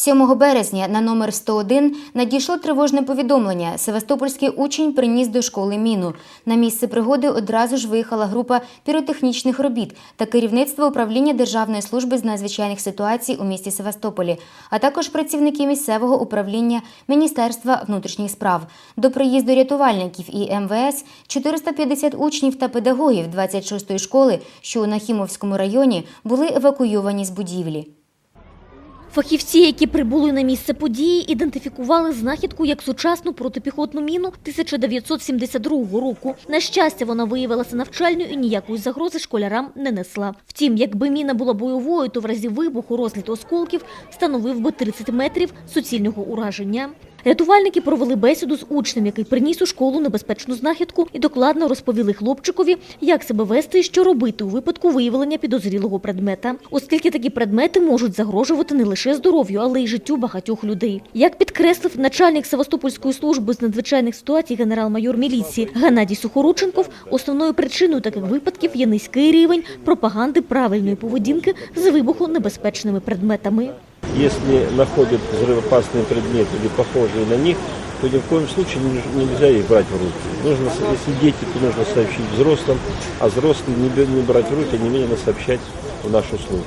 7 березня на номер 101 надійшло тривожне повідомлення. Севастопольський учень приніс до школи міну. На місце пригоди одразу ж виїхала група піротехнічних робіт та керівництво управління Державної служби з надзвичайних ситуацій у місті Севастополі, а також працівники місцевого управління Міністерства внутрішніх справ. До приїзду рятувальників і МВС 450 учнів та педагогів 26-ї школи, що у Нахімовському районі, були евакуйовані з будівлі. Фахівці, які прибули на місце події, ідентифікували знахідку як сучасну протипіхотну міну 1972 року. На щастя, вона виявилася навчальною і ніякої загрози школярам не несла. Втім, якби міна була бойовою, то в разі вибуху розліт осколків становив би 30 метрів суцільного ураження. Рятувальники провели бесіду з учнем, який приніс у школу небезпечну знахідку, і докладно розповіли хлопчикові, як себе вести і що робити у випадку виявлення підозрілого предмета, оскільки такі предмети можуть загрожувати не лише здоров'ю, але й життю багатьох людей. Як підкреслив начальник Севастопольської служби з надзвичайних ситуацій генерал-майор міліції Геннадій Сухорученков, основною причиною таких випадків є низький рівень пропаганди правильної поведінки з вибухонебезпечними предметами Если находят взрывоопасные предметы или похожие на них, то ни в коем случае не- нельзя их брать в руки. Нужно, с- если дети, то нужно сообщить взрослым, а взрослые не, бе- не брать в руки, а немедленно сообщать в нашу службу.